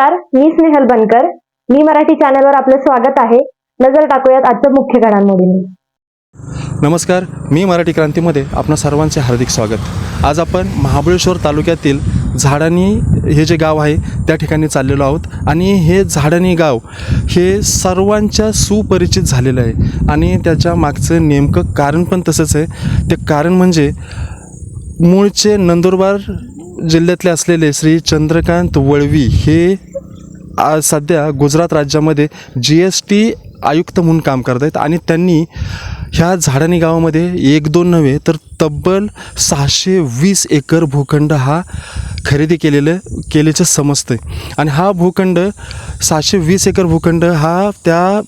नमस्कार मी स्नेहल बनकर. मी मराठी चॅनलवर आपलं स्वागत आहे. नजर टाकूयात आजच्या मुख्य घडामोडींनी. नमस्कार मी मराठी क्रांतीमध्ये आपणा सर्वांचे हार्दिक स्वागत. आज आपण महाबळेश्वर तालुक्यातील झाडानी हे जे गाव आहे त्या ठिकाणी चाललेलो आहोत. आणि हे झाडानी गाव हे सर्वांच्या सुपरिचित झालेलं आहे. आणि त्याच्या मागचं नेमकं कारण पण तसंच आहे. ते कारण म्हणजे मूळचे नंदुरबार जिल्ह्यातले असलेले श्री चंद्रकांत वळवी हे आज सध्या गुजरात राज्यामध्ये जी एस टी आयुक्त म्हणून काम करत आहेत आणि त्यांनी ह्या झाडानी गावामध्ये एक दोन नव्हे तर तब्बल सहाशे वीस एकर भूखंड हा खरेदी केलेलं केल्याचं समजतं आहे आणि हा भूखंड सहाशे वीस एकर भूखंड हा त्या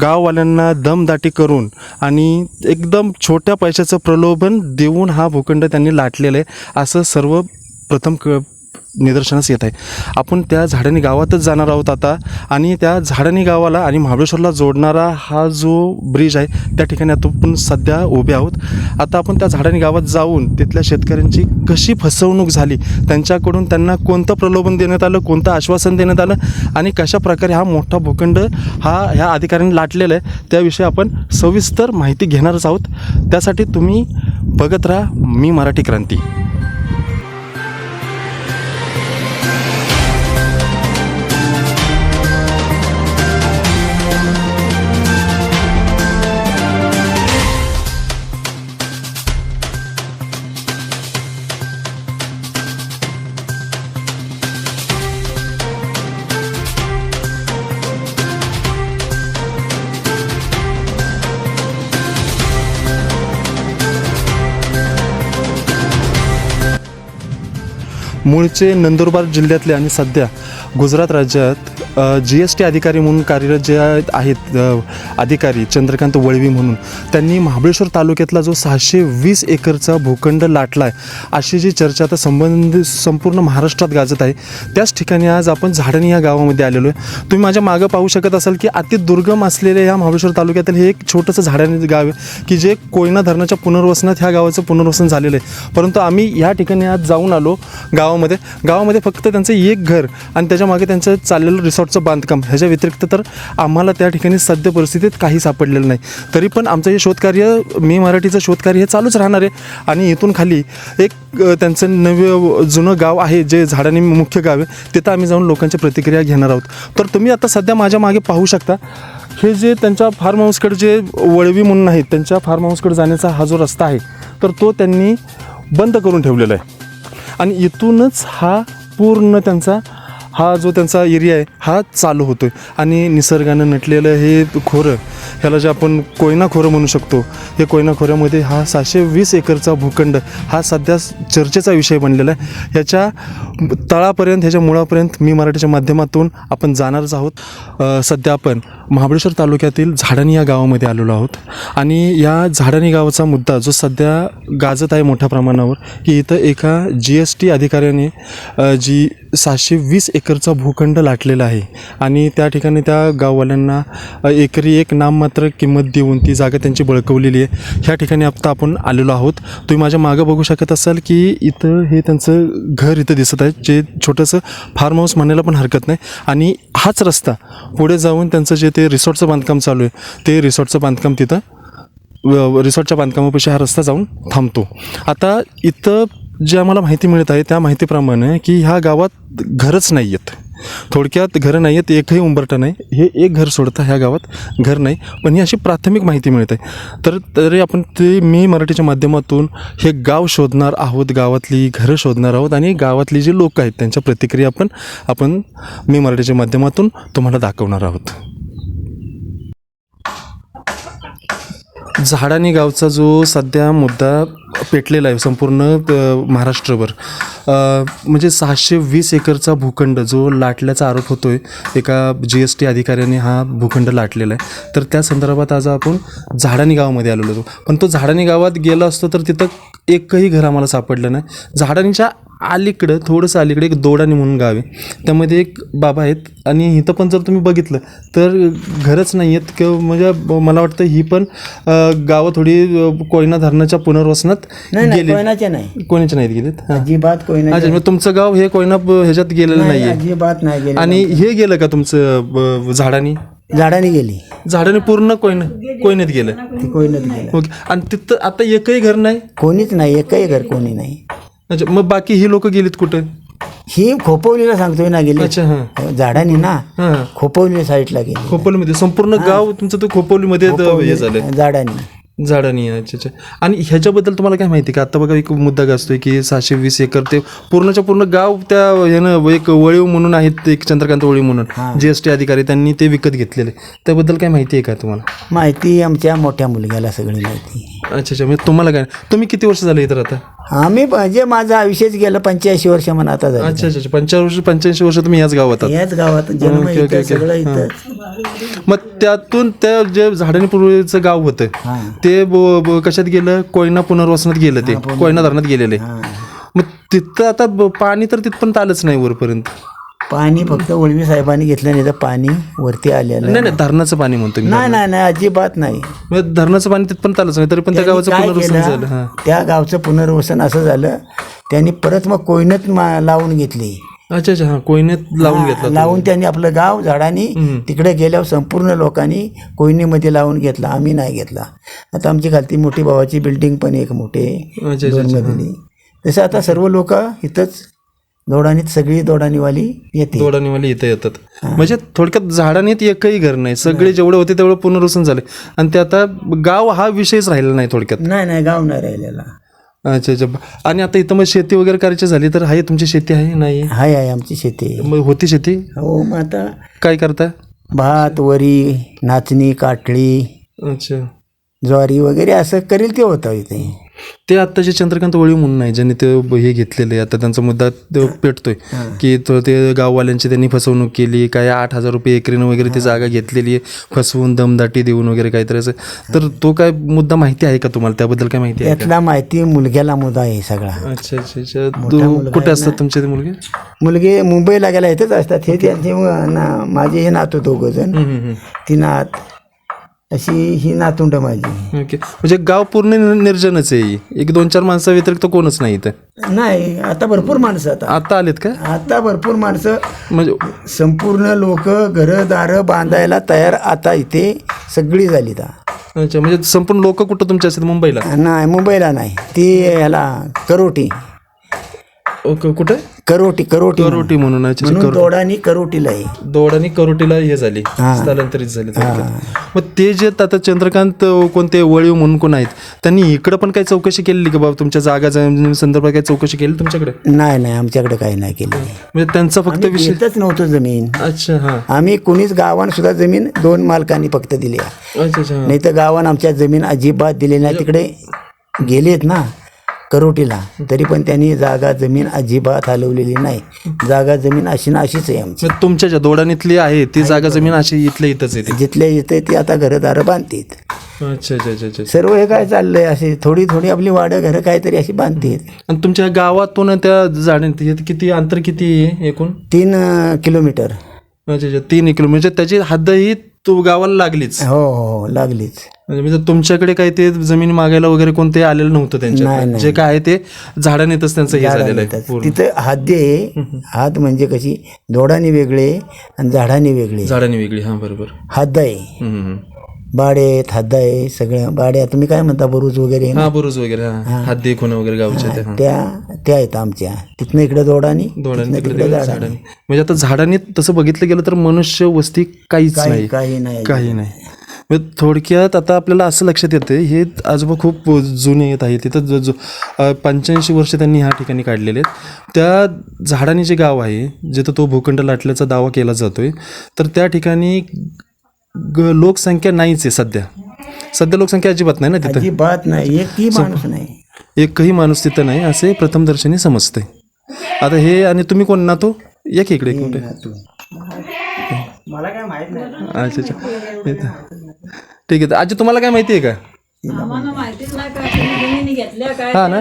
गाववाल्यांना दमदाटी करून आणि एकदम छोट्या पैशाचं प्रलोभन देऊन हा भूखंड त्यांनी लाटलेलं आहे असं सर्व प्रथम क निदर्शनास येत आहे. आपण त्या झाडाने गावातच जाणार आहोत आता आणि त्या झाडाने गावाला आणि महाबळेश्वरला जोडणारा हा जो ब्रिज आहे त्या ठिकाणी आता आपण सध्या उभे आहोत. आता आपण त्या झाडाने गावात जाऊन तिथल्या शेतकऱ्यांची कशी फसवणूक झाली त्यांच्याकडून त्यांना कोणतं प्रलोभन देण्यात आलं कोणतं आश्वासन देण्यात आलं आणि कशा प्रकारे हा मोठा भूखंड हा ह्या अधिकाऱ्यांनी लाटलेला आहे त्याविषयी आपण सविस्तर माहिती घेणारच आहोत. त्यासाठी तुम्ही बघत राहा मी मराठी क्रांती. मूळचे नंदुरबार जिल्ह्यातले आणि सध्या गुजरात राज्यात जी एस टी अधिकारी म्हणून कार्यरत जे आहेत- अधिकारी चंद्रकांत वळवी म्हणून त्यांनी महाबळेश्वर तालुक्यातला जो सहाशे वीस एकरचा भूखंड लाटला आहे अशी जी चर्चा आता संबंधित संपूर्ण महाराष्ट्रात गाजत आहे त्याच ठिकाणी आज आपण झाडणी या गावामध्ये आलेलो आहे. तुम्ही माझ्या मागं पाहू शकत असाल की अति दुर्गम असलेल्या या महाबळेश्वर तालुक्यातील हे एक छोटंसं झाडाने गाव आहे की जे कोयना धरणाच्या पुनर्वसनात ह्या गावाचं पुनर्वसन झालेलं आहे. परंतु आम्ही या ठिकाणी आज जाऊन आलो गावामध्ये. गावामध्ये फक्त त्यांचं एक घर आणि त्याच्यामागे त्यांचं चाललेलं रिसॉर्टचं बांधकाम ह्याच्या व्यतिरिक्त तर आम्हाला त्या ठिकाणी सद्य परिस्थितीत काही सापडलेलं नाही. तरी पण आमचं हे शोधकार्य मी मराठीचं शोधकार्य हे चालूच राहणार आहे. आणि इथून खाली एक त्यांचं नवे जुनं गाव आहे जे झाडाने मुख्य गाव आहे तिथं आम्ही जाऊन लोकांची प्रतिक्रिया घेणार आहोत. तर तुम्ही आता सध्या माझ्या मागे पाहू शकता हे जे त्यांच्या फार्म हाऊसकडे जे वळवी म्हणून आहेत त्यांच्या फार्म हाऊसकडे जाण्याचा हा जो रस्ता आहे तर तो त्यांनी बंद करून ठेवलेला आहे. आणि इथूनच हा पूर्ण त्यांचा हा जो त्यांचा एरिया आहे हा चालू होतो आहे आणि निसर्गानं नटलेलं हे खोरं ह्याला जे आपण कोयना खोरं म्हणू शकतो हे कोयना खोऱ्यामध्ये हा सहाशे वीस एकरचा भूखंड हा सध्या चर्चेचा विषय बनलेला आहे. ह्याच्या तळापर्यंत ह्याच्या मुळापर्यंत मी मराठीच्या माध्यमातून आपण जाणारच आहोत. सध्या आपण महाबळेश्वर तालुक्यातील झाडणी या गावामध्ये आलेलो आहोत. आणि या झाडणी गावाचा मुद्दा जो सध्या गाजत आहे मोठ्या प्रमाणावर की इथं एका जी एस टी अधिकाऱ्याने जी सहाशे वीस एकरचा भूखंड लाटलेला आहे. आणि त्या ठिकाणी त्या गाववाल्यांना एकरी एक नाममात्र किंमत देऊन ती जागा त्यांची बळकवलेली आहे. ह्या ठिकाणी आत्ता आपण आलेलो आहोत. तुम्ही माझ्या मागं बघू शकत असाल की इथं हे त्यांचं घर इथं दिसत आहे जे छोटंसं फार्म हाऊस म्हणायला पण हरकत नाही. आणि हाच रस्ता पुढे जाऊन त्यांचं जे ते रिसॉर्टचं बांधकाम चालू आहे ते रिसॉर्टचं बांधकाम तिथं रिसॉर्टच्या बांधकामापेक्षा हा रस्ता जाऊन थांबतो. आता इथं जे आम्हाला माहिती मिळत आहे त्या माहितीप्रमाणे की ह्या गावात घरच नाही आहेत थोडक्यात घरं नाही आहेत एकही उंबरठं नाही. हे एक घर सोडतं ह्या गावात घर नाही. पण ही अशी प्राथमिक माहिती मिळत. आहे तर तरी आपण ते मी मराठीच्या माध्यमातून हे गाव शोधणार आहोत गावातली घरं शोधणार आहोत आणि गावातली जी लोक आहेत त्यांच्या प्रतिक्रिया पण आपण मी मराठीच्या माध्यमातून तुम्हाला दाखवणार आहोत. झाडानी गावचा जो सध्या मुद्दा पेटलेला आहे संपूर्ण महाराष्ट्रभर. म्हणजे सहाशे वीस एकरचा भूखंड जो लाटल्याचा आरोप होतो आहे एका जी एस टी अधिकाऱ्याने हा भूखंड लाटलेला आहे. तर त्या संदर्भात आज आपण झाडानी गावामध्ये आलेलो होतो. पण तो झाडानी गावात गेला असतो तर तिथं एकही घर आम्हाला सापडलं नाही. झाडांच्या अलीकडं थोडंसं अलीकडे एक दोडानी म्हणून गाव आहे. त्यामध्ये एक बाबा आहेत आणि इथं पण जर तुम्ही बघितलं तर घरच नाही आहेत. किंवा म्हणजे मला वाटतं ही पण गावं थोडी कोयना धरणाच्या पुनर्वसनात गेली कोयनाचे नाही. कोणाच्या नाहीत गेलेत? अजिबात कोयना अच्छा मग तुमचं गाव हे कोयना ह्याच्यात गेलेलं नाही नाहीये. अजिबात नाही गेले आणि हे गेलं का तुमचं झाडानी? झाडाने गेली. झाडाने पूर्ण कोयना कोयनेत गेलं. कोयनात गेलं. ओके. आणि तिथं आता एकही घर नाही? कोणीच नाही एकही घर कोणी नाही. अच्छा मग बाकी ही लोक गेलीत कुठं? ही खोपवलीला सांगतोय ना गेली. अच्छा हां. झाडाने ना हां. खोपवली साईडला गेली. खोपोलीमध्ये संपूर्ण गाव तुमचं तो खोपोलीमध्ये हे झालं झाडाने. झाडानी अच्छा अच्छा आणि ह्याच्याबद्दल तुम्हाला काय माहिती का? आता बघा एक मुद्दा गाजतोय की सहाशे वीस एकर ते पूर्णच्या पूर्ण गाव त्या ह्यानं एक वळीव म्हणून आहेत एक चंद्रकांत वळीव म्हणून. जी एस टी अधिकारी त्यांनी ते विकत घेतलेले. त्याबद्दल काय माहिती आहे का तुम्हाला? माहिती आमच्या मोठ्या मुलग्याला सगळी माहिती अच्छा अच्छा. म्हणजे तुम्हाला काय? तुम्ही किती वर्ष झाले इतर आता आम्ही प- जे माझं आयुष्यच गेलं पंच्याऐंशी वर्ष म्हणा आता झालं. अच्छा अच्छा अच्छा. पंच्याऐंशी वर्ष पंच्याऐंशी वर्ष तुम्ही याच गावात आहात. याच गावात जन्म ओके, ओके, इथं ओके. सगळं इथं. मग त्यातून त्या जे झाडानी पूर्वीचं गाव होतं हां. ते ब- ब- कशात गेलं? कोयना पुनर्वसनात गेलं ते. कोयना धरणात गेलेले. मग तिथं आता ब- पाणी तर तिथपर्यंत आलंच नाही वरपर्यंत. पाणी फक्त वळवी साहेबांनी घेतलं नाही तर पाणी वरती आलेलं नाही नाही धरणाचं पाणी म्हणतो मी. नाही नाही नाही अजिबात नाही. धरणाचं पाणी तिथपर्यंत आलंच नाही तरी पण त्या गावाचं काय पुनर्वसन? झालं हां. त्या गावचं पुनर्वसन असं झालं त्यांनी परत मग कोयनत मा- लावून घेतली. अच्छा अच्छा. हां लावून घेतला तो. लावून त्यांनी आपलं गाव झाडांनी. तिकडे गेल्यावर संपूर्ण लोकांनी कोयनीमध्ये लावून घेतला. आम्ही नाही घेतला. आता आमची खालती मोठी भावाची बिल्डिंग पण एक मोठी आहे, अच्छा अच्छा दोन मजली. तसं आता सर्व लोक इथंच दोडानीत सगळी दोडानीवाली येते. दोडानीवाले इथं येतात. म्हणजे थोडक्यात झाडानीत एकही घर नाही. सगळे जेवढे होते तेवढं पुनर्वसन झाले. आणि ते आता गाव हा विषयच राहिला नाही थोडक्यात. नाही नाही गाव नाही राहिलेला. अच्छा अच्छा. आणि आता इथं मग शेती वगैरे करायची झाली तर आहे तुमची शेती आहे नाही? हाय आहे आमची शेती. मग होती शेती? हो मग आता काय करता? भात वरी नाचणी काटळी अच्छा. ज्वारी वगैरे असं करेल ते होतं इथे. ते आत्ताचे चंद्रकांत वळी म्हणून आहे ज्यांनी ते हे घेतलेले आता त्यांचा मुद्दा तो पेटतोय की तो ते गाववाल्यांची त्यांनी फसवणूक केली काय आठ हजार रुपये एकरीनं वगैरे ती जागा घेतलेली आहे फसवून दमदाटी देऊन वगैरे काहीतरी असं. तर तो काय मुद्दा माहिती आहे का तुम्हाला? त्याबद्दल काय माहिती आहे त्यातला माहिती मुलग्याला मुद्दा आहे सगळा. अच्छा अच्छा अच्छा. कुठे असतात तुमचे ते मुलगे? मुलगे मुंबईला गेला इथंच असतात. हे त्यांचे माझे हे नातू दोघं जण ती नात अशी ही नातुंड माझी. ओके. म्हणजे गाव पूर्ण नि- निर्जनच आहे. एक दोन चार माणसा व्यतिरिक्त कोणच नाही इथं. नाही आता भरपूर माणसं आता. आता आलेत का? आता भरपूर माणसं. म्हणजे संपूर्ण लोक घरं दारं बांधायला तयार आता इथे सगळी झाली ता अच्छा म्हणजे संपूर्ण लोक कुठं तुमचे असतात मुंबईला? नाही मुंबईला नाही. ती याला करोटी. ओके कुठे? करोटी करोटी करोटी म्हणून दोडानी करोटीला आहे. दोड आणि करोटीला हे झाली स्थलांतरित झाले. थोडक्यात. मग ते जे आता चंद्रकांत कोणते वळीव म्हणून कोण आहेत त्यांनी इकडं पण काही चौकशी केलेली का बाबा? तुमच्या जागा जमीन संदर्भात काही चौकशी केली तुमच्याकडे? नाही नाही आमच्याकडे काही नाही केलं. म्हणजे त्यांचा फक्त विषय येतच नव्हतं जमीन. अच्छा हा. आम्ही कुणीच गावान सुद्धा जमीन दोन मालकांनी फक्त दिली आहे. अच्छा अच्छा हा. नाही तर गावान आमच्या जमीन अजिबात दिली नाही. तिकडे गेलेत ना. करोटीला. तरी पण त्यांनी जागा जमीन अजिबात हलवलेली नाही. जागा जमीन अशी ना अशीच आहे आमची. मग तुमच्या ज्या दोडानीतली आहे ती जागा जमीन अशी इथल्या इथंच येते जिथल्या येते ती आता घरदारं बांधतात. अच्छा अच्छा अच्छा अच्छा. सर्व हे काय चाललंय असे थोडी थोडी आपली वाडं घरं काहीतरी अशी बांधतात. आणि तुमच्या गावातून त्या झाडांत हे किती अंतर किती आहे एकूण? तीन अं, किलोमीटर. अच्छा अच्छा तीन किलोमीटर. म्हणजे त्याची हद्दही तू गावाला लागलीच. हो हो हो, लागलीच. म्हणजे तुमच्याकडे काही ते जमीन मागायला वगैरे कोणते आलेलं नव्हतं नाही, त्यांच्या नाही. जे काय आहे ते झाडानेतच त्यांचं हे झालेलं आहे पूर्ण. तिथं हाद्य आहे हात म्हणजे कशी? दोडाने वेगळे आणि झाडाने वेगळे. झाडाने वेगळी हा बरोबर. हद्द आहे हम्म, हम्म. बाडे हद्द आहे सगळं बाड्या तुम्ही काय म्हणता बुरुज वगैरे? हा बुरुज वगैरे हा. हद्दी खुणं वगैरे गावच्या त्या हा. त्या त्या आहेत आमच्या. तिथनं इकडे दोडानी दोडाने तिथनं तिकडे तिकडे तिकडे झाडाने. म्हणजे आता झाडाने तसं बघितलं गेलं तर मनुष्य वस्ती काहीच काही नाही. काही नाही. काही नाही. म्हणजे थोडक्यात आता आपल्याला असं लक्षात येतं हे आजोबा खूप जुने येत आहेत. तिथं जो जो पंच्याऐंशी वर्ष त्यांनी ह्या ठिकाणी काढलेले आहेत. त्या झाडाने जे गाव आहे जिथं तो भूखंड लाटल्याचा दावा केला जातोय तर त्या ठिकाणी ग लोकसंख्या नाहीच आहे सध्या. सध्या लोकसंख्या अजिबात नाही ना तिथं? अजिबात नाही. एकही माणूस नाही. एकही माणूस तिथं नाही असे प्रथमदर्शनी समजते आता हे आणि तुम्ही कोण? ना तो या की इकडे एक मिनिट मला काय माहीत नाही. अच्छा अच्छा. ठीक आहे. तर आजी तुम्हाला काय माहिती आहे का? आम्हाला माहितीच नाही का तुम्ही जमिनी घेतल्या काय हा ना?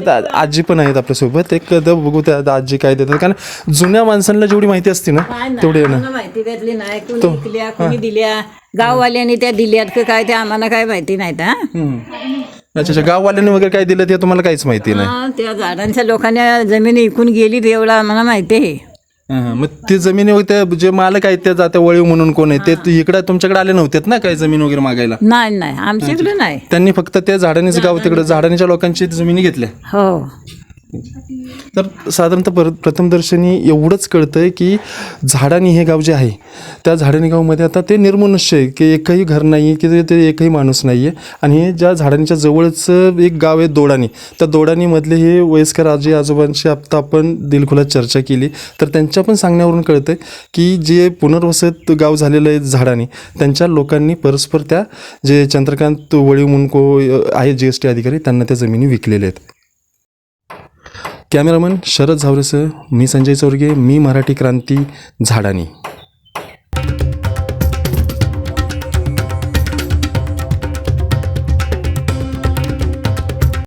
त्या आजी पण आहेत आपल्यासोबत एक द- बघू त्या आजी काय देतात. कारण जुन्या माणसांना जेवढी माहिती असते ना तेवढी ना. माहिती त्यातली नाही. कोणी विकल्या कोणी दिल्या. गाववाल्यांनी त्या दिल्यात का काय ते आम्हाला काय माहिती नाही हा. अच्छा अच्छा. गाववाल्यांनी वगैरे काय दिलं ते तुम्हाला काहीच माहिती नाही. हा, त्या झाडांच्या लोकांनी जमीन विकून गेली ते एवढं आम्हाला माहिती आहे. हां. मग ते जमिनी वगैरे जे मालक आहेत त्या जात्या वळीव म्हणून कोण आहे? ते इकडे तुमच्याकडे आले नव्हते ना काही जमीन वगैरे मागायला? नाही नाही. आमच्याकडे नाही. त्यांनी फक्त त्या झाडांनीच गाव तिकडे झाडांच्या लोकांची जमिनी घेतल्या. हो. तर साधारणतः पर प्रथमदर्शनी एवढंच कळतंय की झाडानी हे गाव जे आहे त्या झाडानी गावमध्ये आता ते निर्मनुष्य आहे की एकही घर नाही आहे की ते- एकही माणूस नाही आहे आणि हे ज्या झाडांच्या जवळच एक गाव आहे दोडानी त्या दोडानीमधले हे वयस्कर आजी आजोबांशी आत्ता आपण दिलखुलात चर्चा केली. तर त्यांच्या पण सांगण्यावरून कळतंय की जे पुनर्वसत गाव झालेलं आहे झाडानी त्यांच्या लोकांनी परस्पर त्या जे चंद्रकांत वळीव मुनको को आहे जी एस टी अधिकारी त्यांना त्या जमिनी विकलेल्या आहेत. कॅमेरामन शरद झावरेसह मी संजय चौरगे मी मराठी क्रांती झाडानी.